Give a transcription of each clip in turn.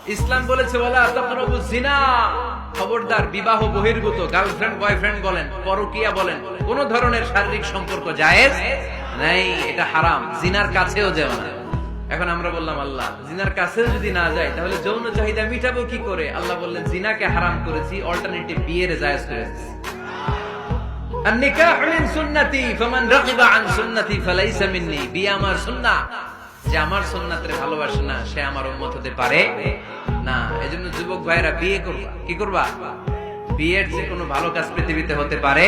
ইসলাম বলেছে বলা খবরদার, বিবাহ বহির্ভূত গার্লফ্রেন্ড বয়ফ্রেন্ড বলেন, পরকিয়া বলেন, কোন ধরনের শারীরিক সম্পর্ক জায়েজ নাই, এটা হারাম, জিনার কাছেও যেও না। এখন আমরা বললাম, আল্লাহ, জিনার কাছেও যদি না যায়, তাহলে যৌন চাহিদা মিটাবো কি করে? আল্লাহ বললেন, জিনাকে হারাম করেছি অল্টারনেটিভ বিয়ের জায়েজ করেছি। আর নিকাহ মিন সুন্নতি, ফামান রাগিবা আন সুন্নাতি, ফালাইসা মিন্নি, বিয়ে আমার সুন্না যে আমার সুন্নাতের ভালোবাসে না, সে আমার উম্মত হতে পারে না। এজন্য যুবক ভাইরা বিয়ে করবা। কি করবা? বিয়ের যে কোনো ভালো কাজ পৃথিবীতে হতে পারে,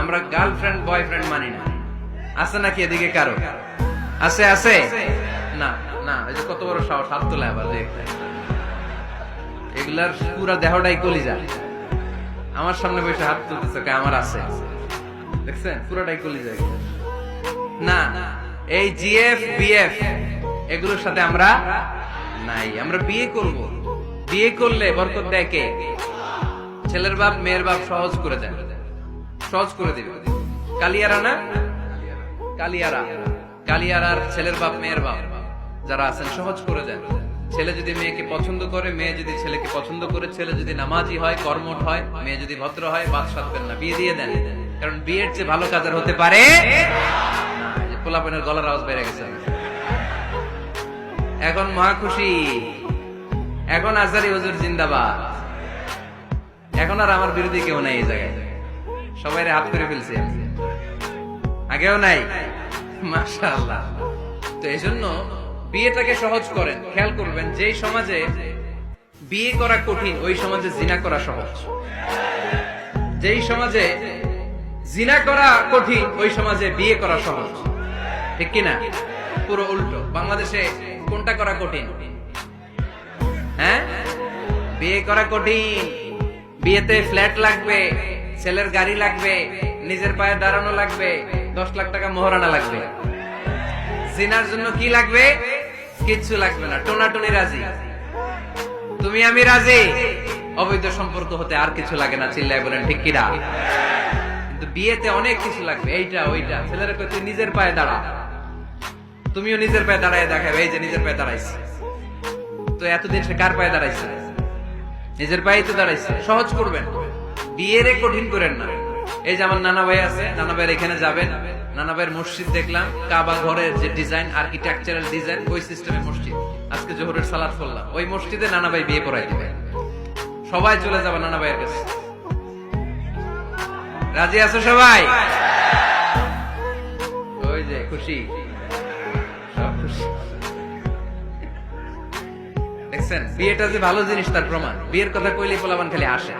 আমরা গার্লফ্রেন্ড বয়ফ্রেন্ড মানি না। আছে নাকি এদিকে কারও? আছে আছে? না না, এই যে কত বড় সাহস, হাত তোলা আবার এগুলার পুরা দেহটাই কলিজা। আমার সামনে বসে হাত তুলতেছে আমার আছে। দেখছেন? পুরোটাই কলি যায় না এই জিএফ বিএফ এগুলোর সাথে আমরা নাই। আমরা বিয়ে করব। বিয়ে করলে বরকত কে? ছেলের বাপ, মেয়ের বাপ সহজ করে দেয়। সহজ করে দিবে। কালিয়ারা না? কালিয়ারা। কালিয়ারার ছেলের বাপ, মেয়ের বাপ যারা আছেন, সহজ করে দেন ছেলে যদি মেয়েকে পছন্দ করে, মেয়ে যদি ছেলেকে পছন্দ করে, ছেলে যদি নামাজি হয়, কর্মঠ হয়, মেয়ে যদি ভদ্র হয় বাদ সাধবেন না, বিয়ে দিয়ে দেন। কারণ বিয়ের চেয়ে ভালো কাজ আর হতে পারে পোলাপেনের গলার আওয়াজ বেড়ে গেছে। এখন মহা খুশি। এখন আজারি হুজুর জিন্দাবাদ। এখন আর আমার বিরোধী কেউ নাই এই জায়গায়। সবাই হাত করে ফেলছে আগেও নাই। মাশাআল্লাহ। তো এই জন্য বিয়েটাকে সহজ করেন, খেয়াল করবেন, যেই সমাজে বিয়ে করা কঠিন, ওই সমাজে জিনা করা সহজ। যেই সমাজে জিনা করা কঠিন, ওই সমাজে বিয়ে করা সহজ। ঠিক কিনা? পুরো উল্টো। বাংলাদেশে কোনটা করা কঠিন? হ্যাঁ? বিয়ে করা কঠিন। বিয়েতে ফ্ল্যাট লাগবে, ছেলের গাড়ি লাগবে, নিজের পায়ে দাঁড়ানো লাগবে, দশ লাখ টাকা মোহরানা লাগবে। জিনার জন্য কি লাগবে? কিচ্ছু লাগবে না। টোনাটুনি রাজি। তুমি আমি রাজি। অবৈধ সম্পর্ক হতে আর কিছু লাগে না, চিল্লায় বলেন, ঠিক কিনা? কিন্তু বিয়েতে অনেক কিছু লাগবে, এইটা, ওইটা। ছেলেরা তুই নিজের পায়ে দাঁড়া। তুমিও নিজের পায়ে দাঁড়ায় দেখাবে, এই যে নিজের পায়ে দাঁড়াইছে। তো এতদিন সে কার পায়ে দাঁড়াইছে? নিজের পায়ে তো দাঁড়াইছে। সহজ করবেন। বিয়েরে কঠিন করেন না। এই যে আমার নানা ভাই আছে, নানা ভাইয়ের এখানে যাবেন। নানা ভাইয়ের মসজিদ দেখলাম, কাবা ঘরের যে ডিজাইন আর্কিটেকচারাল ডিজাইন ওই সিস্টেমে মসজিদ। আজকে জোহরের সালাদ করলাম ওই মসজিদে নানা ভাই বিয়ে পড়াই দিবে। সবাই চলে যাবে নানা ভাইয়ের কাছে। রাজি আছো সবাই? ওই যে, খুশি? দেখছেন? বিয়েটা যে ভালো জিনিস তার প্রমাণ। বিয়ের কথা কইলে পোলাবান খালি আসে